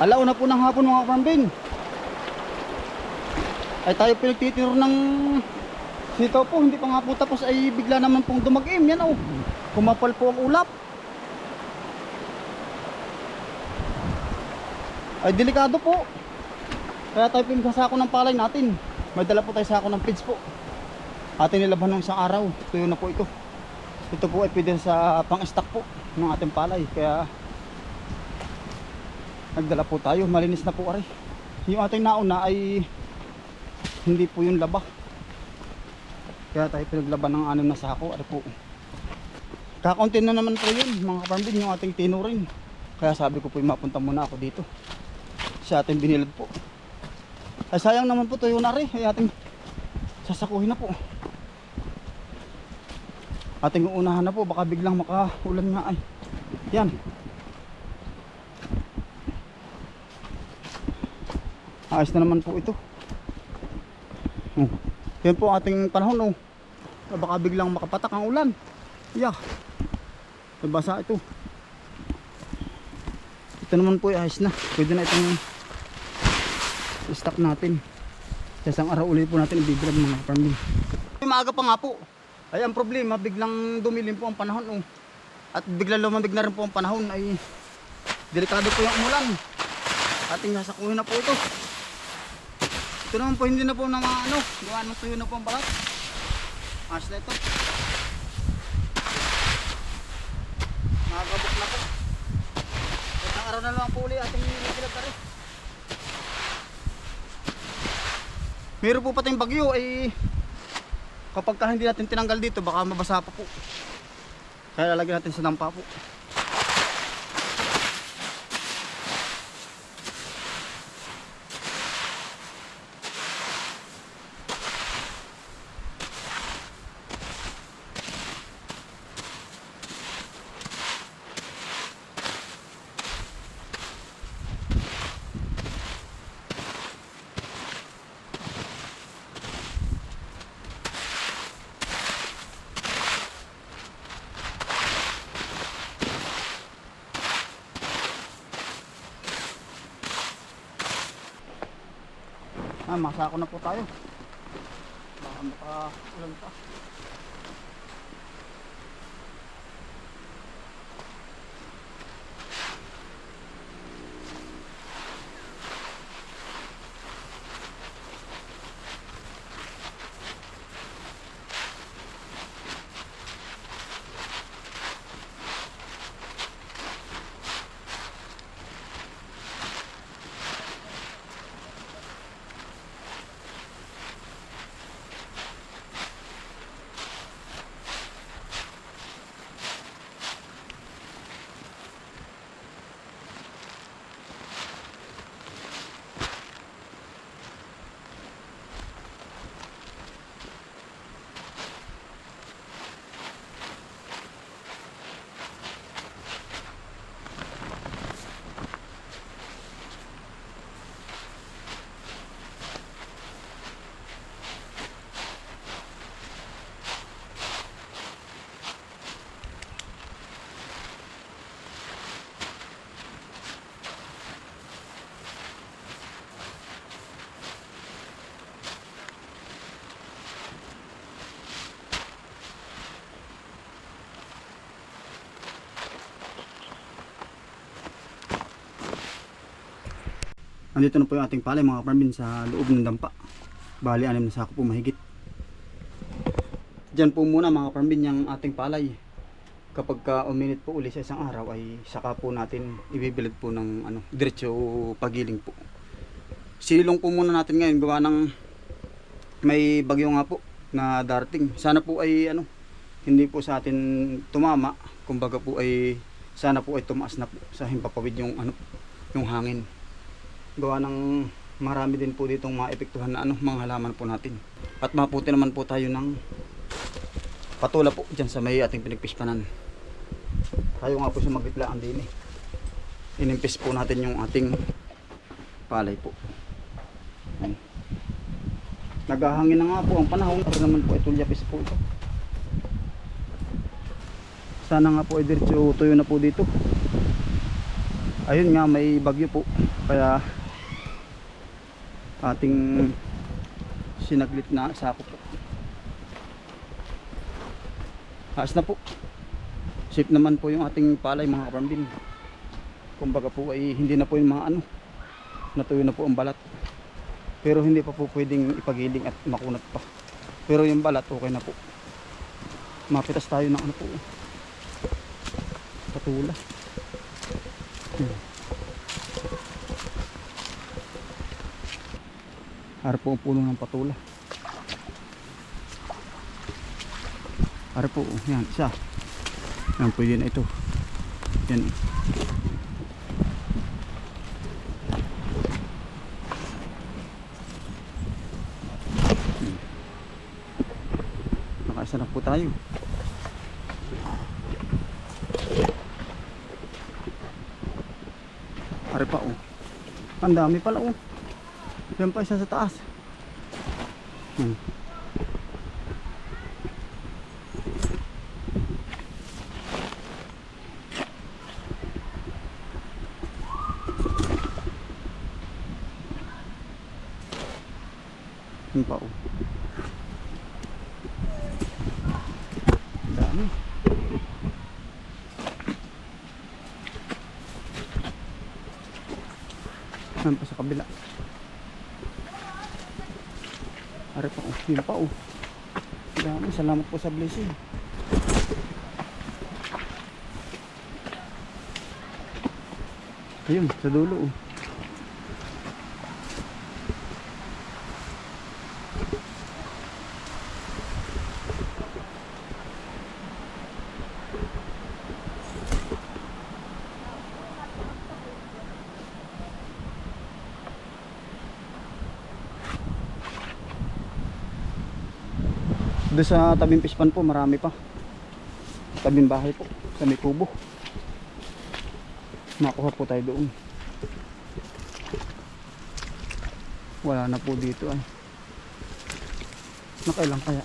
Alauna po ng hapon mga kapambin. Ay tayo pinagtitiro ng sitaw po. Hindi pa nga po tapos ay bigla naman pong dumag-im. Yan oh. Kumapal po ang ulap. Ay delikado po. Kaya tayo pinagsasako ng palay natin. May dala po tayo sako ng feeds po. Atin nilaban ng isang araw. Tuyo na po ito. Ito po ay pwede sa pang-stock po ng ating palay. Kaya nagdala po tayo. Malinis na po ari. Yung ating nauna ay hindi po yung laba. Kaya tayo pinaglaban ng anim na sako. Ari po. Kakaunti na naman po yun mga kapambin yung ating tinuring. Kaya sabi ko po mapunta muna ako dito. Sa ating binilad po. Ay sayang naman po tuyo na rin. Ay ating sasakuhin na po. Ating uunahan na po. Baka biglang makaulan nga ay. Yan. Ayos na naman po ito. Oh. Yan po ating panahon. Oh. Baka biglang makapatak ang ulan. Yeah. Nabasa ito. Ito naman po ay ayos na. Pwede na itong stock natin. Sa isang araw ulit po natin ibibilad mga farming. Maaga pa nga po. Ay ang problema, biglang dumilim po ang panahon. Oh. At biglang lumamig na rin po ang panahon. Ay delikado po yung umulan. Ating sasakuhin na po ito. Ito naman po hindi na po na ano, gawa ng tuyo na po ang balat. Ayos na ito. Nakagabok na po. Isang araw na lang po ulit ating nilagilad na rin. Meron po pating bagyo ay kapag ka hindi natin tinanggal dito baka mabasa pa po. Kaya lalagyan natin sa dampa po. Ah, masako na po tayo. Baka makaulan pa. Andito na po yung ating palay mga kaparmin sa loob ng dampa. Bali, anim na sako po mahigit. Diyan po muna mga kaparmin yung ating palay. Kapag ka uminit po uli sa isang araw ay saka po natin ibibilad po ng ano, diretso pagiling po. Silong po muna natin ngayon gawa ng may bagyo nga po na darating. Sana po ay ano, hindi po sa atin tumama. Kumbaga po ay sana po ay tumaas na po sa himpapawid yung ano, yung hangin gawa ng marami din po ditong maepektuhan na ano, mga halaman po natin. At maputi naman po tayo ng patula po dyan sa may ating pinagpispanan. Tayo nga po sa magitlaan din eh. Inimpis po natin yung ating palay po. Ayan. Naghahangin na nga po ang panahon. Pero naman po ito lyapis po ito. Sana nga po ay diretso tuyo na po dito. Ayun nga may bagyo po. Kaya ating sinaglit na sako po. Haas na po. Safe naman po yung ating palay mga kaparambin. Kumbaga po ay hindi na po yung mga ano. Natuyo na po ang balat. Pero hindi pa po pwedeng ipagiling at makunat pa. Pero yung balat okay na po. Mapitas tayo ng ano po. Patula. Hmm. Harap po ang puno ng patula. Harap po, oh, yan, isa. Yan, pwede na ito. Yan. Hmm. Nakaisa na po tayo. Harap pa, oh. Ang dami pala, oh. Yan pa isa sa taas. Hmm. Yan pa oh. Dami. Yan pa sa kabila. Are pa oh, yun pa oh. Dami, salamat po sa blessing. Ayun, sa dulo oh. Doon sa tabing pispan po, marami pa. Tabing bahay po, sa may kubo. Makuha po tayo doon. Wala na po dito ay. Nakailang kaya?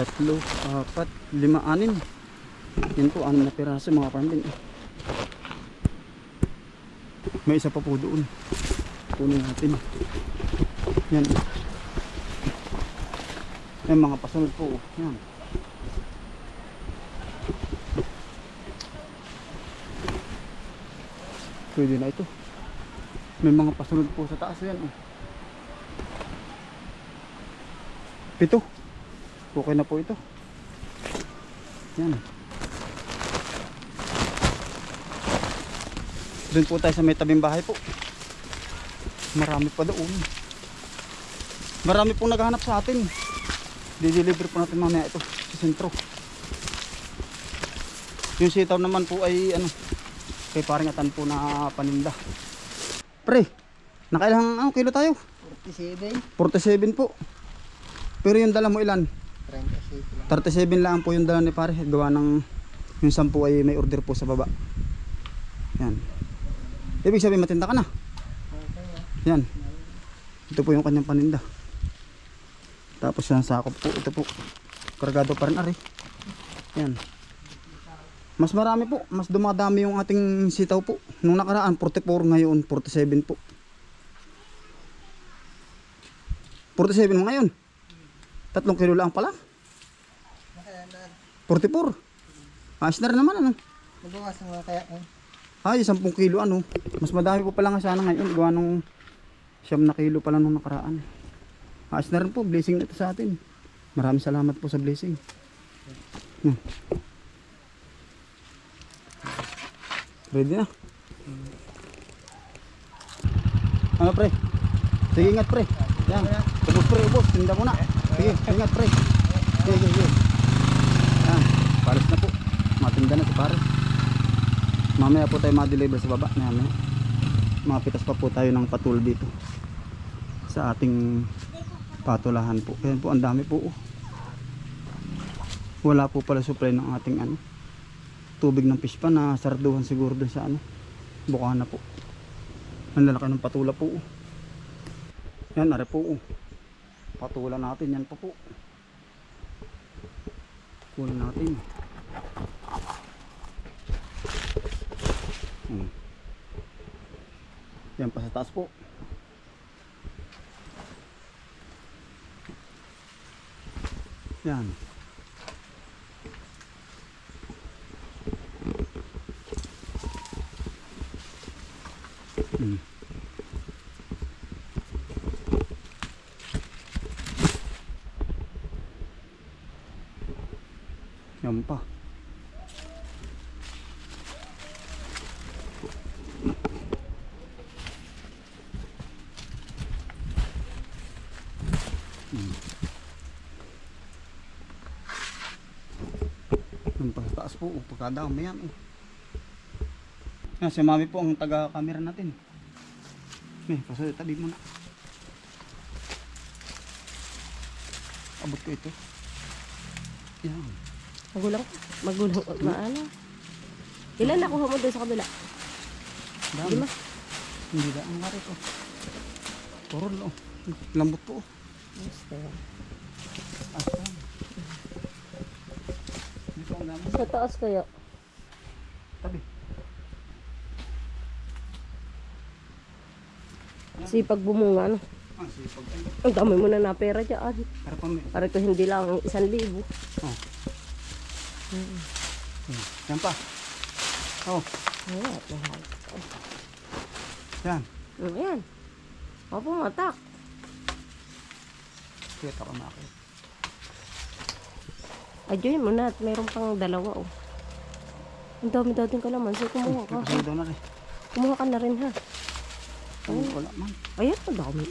Tatlo, apat, lima, anim. Yan po, anim na piraso mga farm din. May isa pa po doon kunin natin. Yan. Yan mga pasunod po. Yan. Pwede na ito. May mga pasunod po sa taas. Yan oh. pito. Okay na po ito. Yan. Doon po tayo sa may tabing bahay po marami pa doon. Marami pong naghahanap sa atin. Dideliver po natin mamaya ito sa sentro. Yung sitaw naman po ay ano kay paringatan po na paninda. Pre nakailang ano kilo tayo? 47, 47 po. Pero yung dala mo ilan? 37 lang. 37 lang po yung dala ni pare. Gawa ng yung 10 ay may order po sa baba. Yan. Ibig sabihin matinda ka na Yan. Ito po yung kanyang paninda. Tapos yung sakop po. Ito po. Kargado pa rin ari. Yan. Mas marami po. Mas dumadami yung ating sitaw po. Nung nakaraan 44 ngayon 47 po. 47 mo ngayon. Tatlong kilo lang pala. Nakaya 44. Ayos na rin naman ano. Nabawasan mo kaya eh. Ay, 10 kilo ano. Mas madami po pala nga sana ngayon. Gawa nung siyam na kilo pala nung nakaraan. Ayos na rin po. Blessing na ito sa atin. Maraming salamat po sa blessing. Hmm. Ready na. Ano pre? Sige ingat pre. Yan. Ubus pre, ubus. Tinda mo na. Sige, ingat pre. Sige, sige, sige. Yan. Palis na po. Matinda na si pare. Mamaya po tayo ma-deliver sa baba. Mamaya. Mapitas pa po tayo ng patul dito. Sa ating patulahan po. Kaya po ang dami po. Wala po pala supply ng ating ano tubig ng fish pa na sarduhan siguro dun sa ano bukana po ang lalaki ng patula po oh. yan are po oh. Patulan natin yan pa po. Kunin natin. Hmm. Yan pa sa taas po. Yan. Hmm. Yan pa. Hmm. Yan pa sa taas po. oh, Pagkadami yan. Oh. Yan, si mami po ang taga-camera natin. May, paso tabi mo na. Abot ko ito. Yan. Magulang. Magulang. Maano? Ilan nakuha mo doon sa kabila? Dami. Lima. Hindi na ang hari ko. Puro lo. Lambot po. oh. Basta. Asam. Dito ang dami. Sa taas kaya. Tabi. Sipag bumunga, ano? Ah, sipag. Ang dami mo na na pera dyan. Para pa may. Para ito hindi lang isang libo. Oh. Hmm. Yan pa. Oh, Ayan. yan. Ayan. O, pumatak. Kita ko na ako. Adyoin mo na at meron pang dalawa, oh. Ang dami dating kalamansi. Kumuha ka. Daw na rin. Kumuha ka na rin, ha? Ay, wala man. Ayan, ang dami.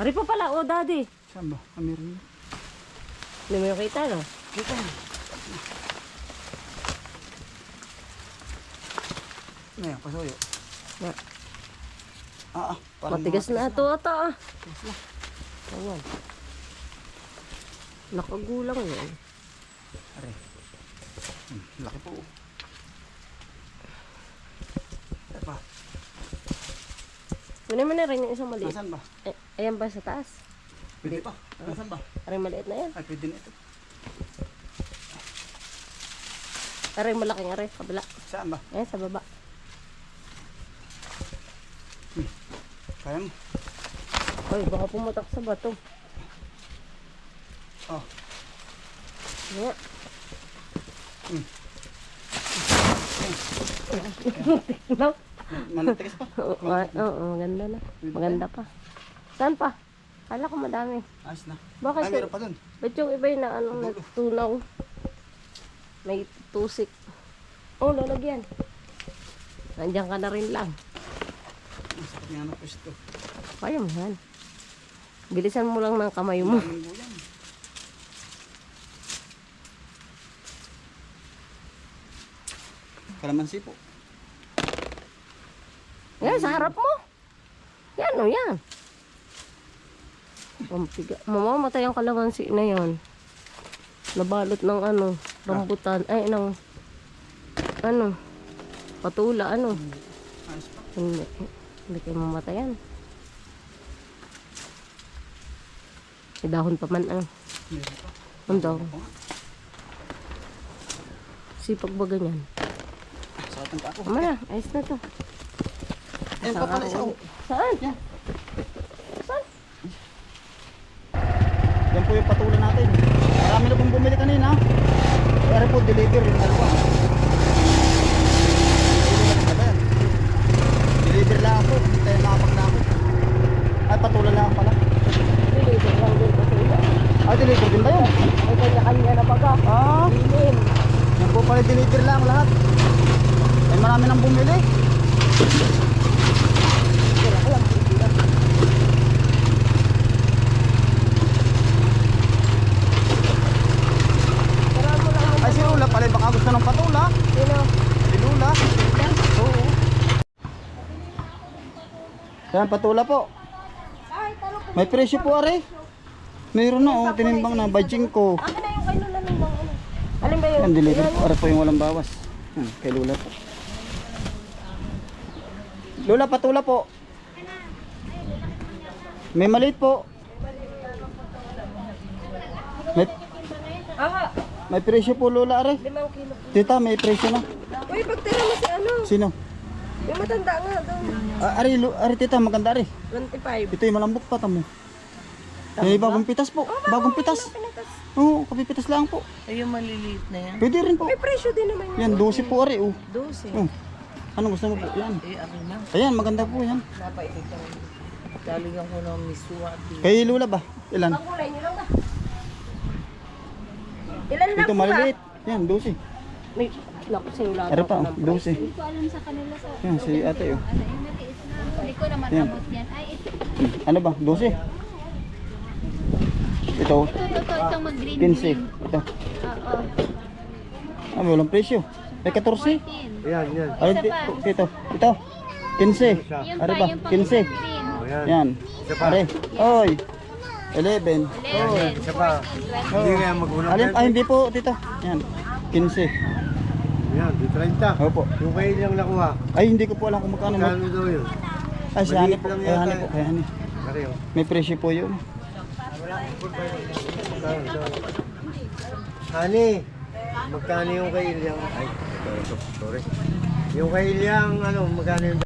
Ari pa pala, oh, daddy. Saan ba? Kami rin. Hindi mo yung kita, no? Kita. Ngayon, pasuyo. Na, Ah, ah. matigas na ito, ata, ah. Matigas na. Ayan. Nakagulang yan. Are. Hmm, laki po. Ano pa? Kunin mo na rin yung isang maliit. Nasaan ba? Eh, ayan ba sa taas? Pwede pa. Nasaan ba? Aray maliit na yan. Ay, pwede na ito. Aray malaking aray, kabila. Saan ba? Ayan, sa baba. Kaya mo. Hoy, baka pumutak sa bato. Oh. Ayan. Hmm. no? Manatigas pa. Oo, oo, maganda na. Maganda pa. Saan pa? Kala ko madami. Ayos na. Bakit Ay, meron pa dun. Ba't yung iba yung na ano, nagtunaw? May tusik. Oh, lalagyan. Nandiyan ka na rin lang. Ang sakit nga ng pwesto. Kaya mo yan. Bilisan mo lang ng kamay mo. Daming Kalamansi po. Yan, sa harap mo. Yan, o yan. Pampiga. Mamamatay ang kalamansi na yan. Nabalot ng ano, rambutan. Ay, ng, ano, patula, ano. Hindi, hindi kayo mamatayan. May dahon pa man, ano. Ang nga. Sipag ba ganyan? Sakit ang ako. Tama na, ayos na to. Ayun pa pala isa. Saan? Yan. Saan? Yan po yung patulan natin. Marami na pong bumili kanina. Pero po deliver yung dalawa. Deliver lang ako. Hindi tayo nakapaglako. Ay, patulan lang pala. Deliver lang din patula. Ay, deliver din ba yun? May kanya-kanya na baga. Ah, Bilin. yan po pala deliver lang lahat. Ay, marami nang bumili. Ay, si Lula pala. Baka gusto ng patula. Sino? Si Lula. Oo. Yan, patula po. May presyo po, are. Mayroon na, oh. Tinimbang na. Bajing ko. Akin na yung kay Lola nung bang ano. Alin ba yun? Yan, deliver Yan. po. Are po yung walang bawas. Yan, kay Lula po. Lula, patula po. May maliit po. May, Ah, may presyo po Lola are. limang kilo. Tita, may presyo na. Uy, pagtira mo si ano? Sino? Yung matanda nga doon. Ah, ari, Lo- ari tita, maganda ari. 25. Ito yung malambot pa tamo. Eh, bagong pitas po. Bagong pitas. Oo, kapipitas lang po. Ay, yung maliliit na yan. Pwede rin po. May presyo din naman yan. Yan, 12 po ari. Oh. 12. Oh. Ano gusto mo po? Yan. Eh. Ayan, maganda po yan. Daligan ko ng miswa. Kay Lula ba? Ilan? Ang kulay nyo lang ba? Ilan lang Ito po maliliit. Yan, 12. May naku, sinulatan Ano pa? ko oh, ng 12. Hindi ko alam sa kanila sa Yan, si ate oh. na. Hindi ko naman Yan. abot yan. Ay, ito. Ano ba? 12. Ito, Ito, ito, itong mag-green 15. Ito. Oo. Ah, walang presyo. May 14. 14. Yan, yan. Ay, di- ito. Ito. 15. Yun Ano pa, ba? yung pang 15. green. O yan. Yan. Are. Oy. 11. 11, Isa pa. 14, 20. Hindi kaya mag-unang Alin? Ay, hindi po, tito. Yan. 15. Yan, di 30. Opo. Yung kayo lang nakuha. Ay, hindi ko po alam kung magkano. Kano daw yun? Ay, si Hani Maliit po. lang Kay yata Hani po. eh. Kay Hani. Oh. May presyo po yun. Kano daw? Hani, magkano yung kay Ilyang? Ay, sorry. Yung kay Ilyang, ano, magkano yung